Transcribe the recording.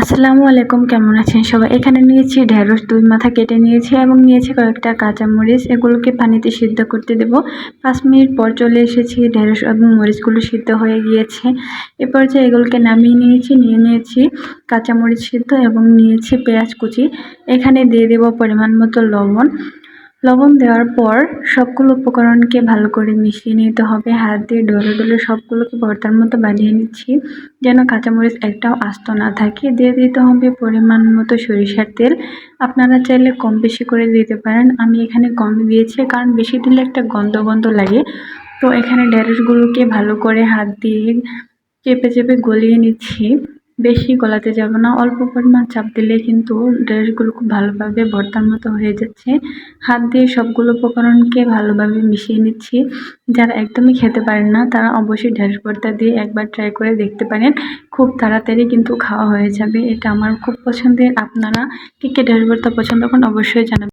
আসসালামু আলাইকুম, কেমন আছেন সবাই? এখানে নিয়েছি ঢেঁড়স, দুই মাথা কেটে নিয়েছি এবং নিয়েছি কয়েকটা কাঁচামরিচ। এগুলোকে পানিতে সিদ্ধ করতে দেব। পাঁচ মিনিট পর চলে এসেছি ঢেঁড়স এবং মরিচগুলো সিদ্ধ হয়ে গিয়েছে। এরপর যে এগুলোকে নামিয়ে নিয়েছি, নিয়ে নিয়েছি কাঁচামরিচ সিদ্ধ এবং নিয়েছি পেঁয়াজ কুচি। এখানে দিয়ে দেব পরিমাণ মতো লবণ। লবণ দেওয়ার পর সবগুলো উপকরণকে ভালো করে মিশিয়ে নিতে হবে। হাত দিয়ে ডলে ডলে সবগুলোকে ভর্তার মতো বানিয়ে নিচ্ছি, যেন কাঁচামরিচ একটাও আস্ত না থাকে। দিয়ে দিতে হবে পরিমাণ মতো সরিষার তেল। আপনারা চাইলে কম বেশি করে দিতে পারেন। আমি এখানে কম দিয়েছি, কারণ বেশি দিলে একটা গন্ধ গন্ধ লাগে। তো এখানে ঢেঁড়সগুলোকে ভালো করে হাত দিয়ে চেপে চেপে গলিয়ে নিচ্ছি। বেশি গলাতে যাব না। অল্প পরিমাণ চাপ দিলে কিন্তু ড্রেসগুলো খুব ভালোভাবে ভর্তার মতো হয়ে যাচ্ছে। হাত দিয়ে সবগুলো উপকরণকে ভালোভাবে মিশিয়ে নিচ্ছি। যারা একদমই খেতে পারেন না, তারা অবশ্যই ঢেঁড়স ভর্তা দিয়ে একবার ট্রাই করে দেখতে পারেন। খুব তাড়াতাড়ি কিন্তু খাওয়া হয়ে যাবে। এটা আমার খুব পছন্দের। আপনারা কে কে ঢেঁড়স ভর্তা পছন্দ করেন অবশ্যই জানাবেন।